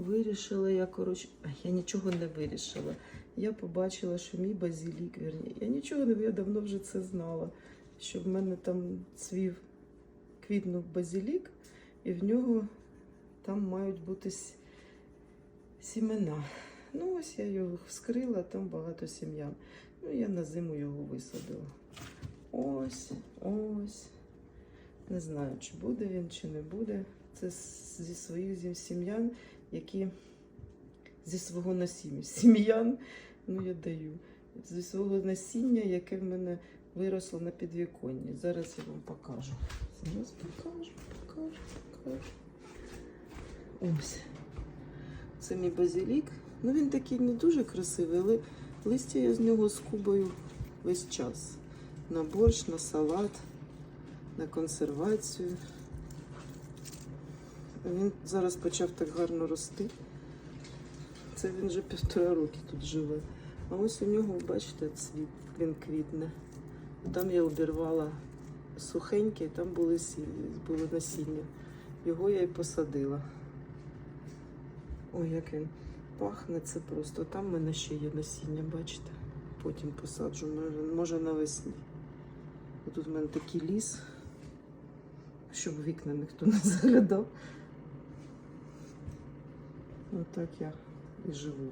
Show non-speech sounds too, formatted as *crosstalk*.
Вирішила я, коротше, я нічого не вирішила. Я побачила, що мій базилік, вірні, я нічого не я давно вже це знала. Що в мене там цвів квітнув базилік, і в нього там мають бути сімена. Ну, ось я його вскрила, там багато сім'ян. Ну, я на зиму його висадила. Ось, ось. Не знаю, чи буде він, чи не буде. Це зі своїх сім'ян, які зі свого насіння. *laughs* Сім'ян, ну я даю. Зі свого насіння, яке в мене виросло на підвіконні. Зараз я вам покажу. Зараз покажу, покажу, покажу. Ось. Це мій базилік. Ну він такий не дуже красивий, але листя я з нього скубаю весь час. На борщ, на салат, на консервацію. Він зараз почав так гарно рости. Це він вже півтора роки тут живе. А ось у нього, бачите, цвіт, він квітне. Там я обірвала сухеньке, там були, були насіння. Його я і посадила. Ой, як він пахне, це просто. Там в мене ще є насіння, бачите? Потім посаджу, може навесні. Тут в мене такий ліс, щоб вікна ніхто не заглядав. Отак я і живу.